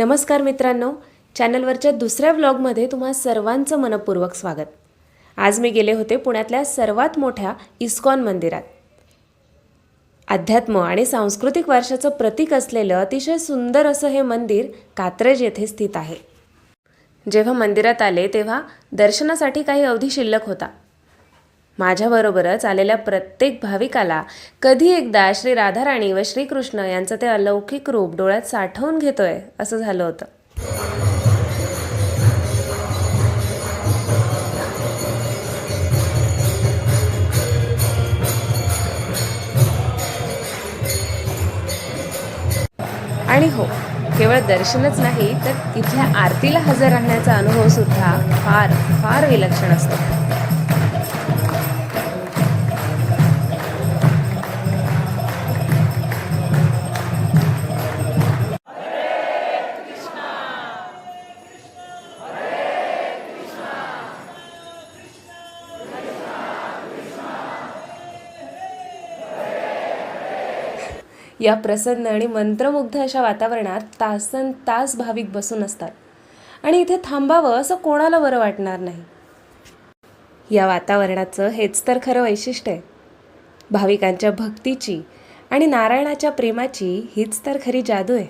नमस्कार मित्रांनो. चॅनलवरच्या दुसऱ्या व्लॉगमध्ये तुम्हा सर्वांचं मनपूर्वक स्वागत. आज मी गेले होते पुण्यातल्या सर्वात मोठ्या इस्कॉन मंदिरात. अध्यात्म आणि सांस्कृतिक वारशाचं प्रतीक असलेलं अतिशय सुंदर असं हे मंदिर कात्रज येथे स्थित आहे. जेव्हा मंदिरात आले तेव्हा दर्शनासाठी काही अवधी शिल्लक होता. माझ्याबरोबरच आलेल्या प्रत्येक भाविकाला कधी एकदा श्री राधाराणी व श्रीकृष्ण यांचं ते अलौकिक रूप डोळ्यात साठवून घेतोय असं झालं होतं. आणि हो केवळ दर्शनच नाही तर इथल्या आरतीला हजर राहण्याचा अनुभव सुद्धा फार फार विलक्षण असतो. या प्रसन्न आणि मंत्रमुग्ध अशा वातावरणात तासन तास भाविक बसून असतात. आणि इथे थांबावं असं कोणाला बरं वाटणार नाही? या वातावरणाचं हेच तर खरं वैशिष्ट्य आहे. भाविकांच्या भक्तीची आणि नारायणाच्या प्रेमाची हीच तर खरी जादू आहे.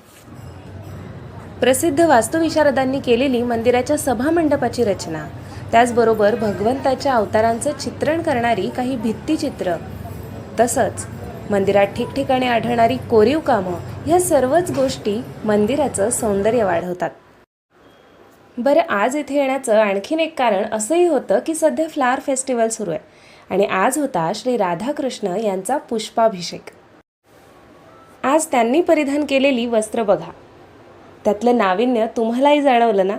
प्रसिद्ध वास्तुविशारदांनी केलेली मंदिराच्या सभामंडपाची रचना त्याचबरोबर भगवंताच्या अवतारांचं चित्रण करणारी काही भित्तिचित्र तसंच मंदिरात ठिकठिकाणी आढळणारी कोरीव कामं ह्या सर्वच गोष्टी मंदिराचं सौंदर्य वाढवतात. बरं आज इथे येण्याचं आणखीन एक कारण असंही होतं की सध्या फ्लावर फेस्टिवल सुरू आहे आणि आज होता श्री राधाकृष्ण यांचा पुष्पाभिषेक. आज त्यांनी परिधान केलेली वस्त्र बघा. त्यातलं नाविन्य तुम्हालाही जाणवलं ना?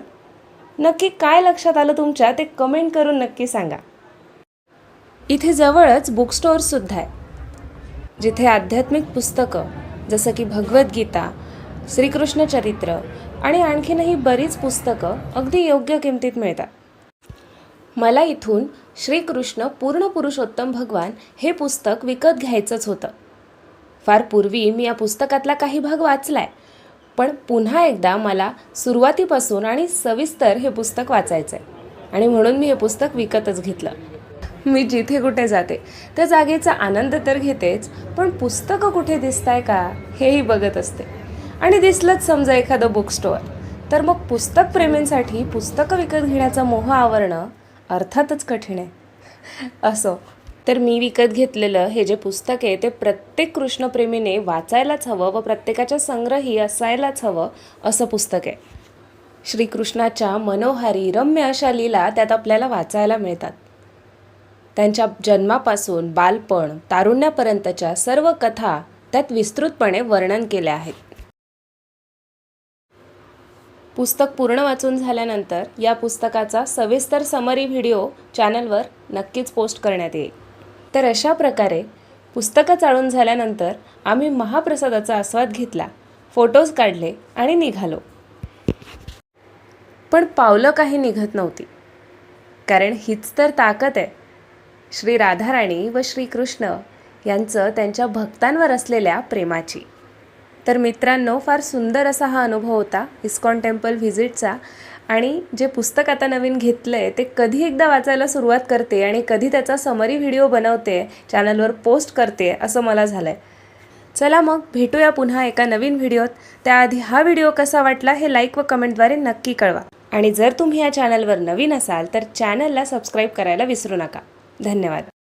नक्की काय लक्षात आलं तुमच्या ते कमेंट करून नक्की सांगा. इथे जवळच बुक स्टोअर्ससुद्धा आहे. जिथे आध्यात्मिक पुस्तकं जसं की भगवद्गीता श्रीकृष्ण चरित्र आणि आणखीनही बरीच पुस्तकं अगदी योग्य किमतीत मिळतात. मला इथून श्रीकृष्ण पूर्ण पुरुषोत्तम भगवान हे पुस्तक विकत घ्यायचंच होतं. फार पूर्वी मी या पुस्तकातला काही भाग वाचलाय पण पुन्हा एकदा मला सुरुवातीपासून आणि सविस्तर हे पुस्तक वाचायचं आहे आणि म्हणून मी हे पुस्तक विकतच घेतलं. मी जिथे कुठे जाते त्या जागेचा आनंद तर घेतेच पण पुस्तकं कुठे दिसत आहे का हेही बघत असते. आणि दिसलंच समजा एखादं बुक स्टोअर तर मग पुस्तक प्रेमींसाठी पुस्तकं विकत घेण्याचा मोह आवरणं अर्थातच कठीण आहे. असो तर मी विकत घेतलेलं हे जे पुस्तक आहे ते प्रत्येक कृष्णप्रेमीने वाचायलाच हवं व प्रत्येकाच्या संग्रही असायलाच हवं असं पुस्तक आहे. श्रीकृष्णाच्या मनोहारी रम्य अशा लीला त्यात आपल्याला वाचायला मिळतात. त्यांच्या जन्मापासून बालपण तारुण्यापर्यंतच्या सर्व कथा त्यात विस्तृतपणे वर्णन केल्या आहेत. पुस्तक पूर्ण वाचून झाल्यानंतर या पुस्तकाचा सविस्तर समरी व्हिडिओ चॅनलवर नक्कीच पोस्ट करण्यात येईल. तर अशा प्रकारे पुस्तकं चाळून झाल्यानंतर आम्ही महाप्रसादाचा आस्वाद घेतला फोटोज काढले आणि निघालो. पण पावलं काही निघत नव्हती. कारण हीच तर ताकद आहे. श्री राधाराणी व श्रीकृष्ण यांचं त्यांच्या भक्तांवर असलेल्या प्रेमाची. तर मित्रांनो फार सुंदर असा हा अनुभव होता इस्कॉन टेम्पल व्हिजिटचा आणि जे पुस्तक आता नवीन घेतलं आहे ते कधी एकदा वाचायला सुरुवात करते आणि कधी त्याचा समरी व्हिडिओ बनवते चॅनलवर पोस्ट करते असं मला झालं आहे चला मग भेटूया पुन्हा एका नवीन व्हिडिओत. त्याआधी हा व्हिडिओ कसा वाटला हे लाईक व कमेंटद्वारे नक्की कळवा. आणि जर तुम्ही या चॅनलवर नवीन असाल तर चॅनलला सबस्क्राईब करायला विसरू नका. धन्यवाद.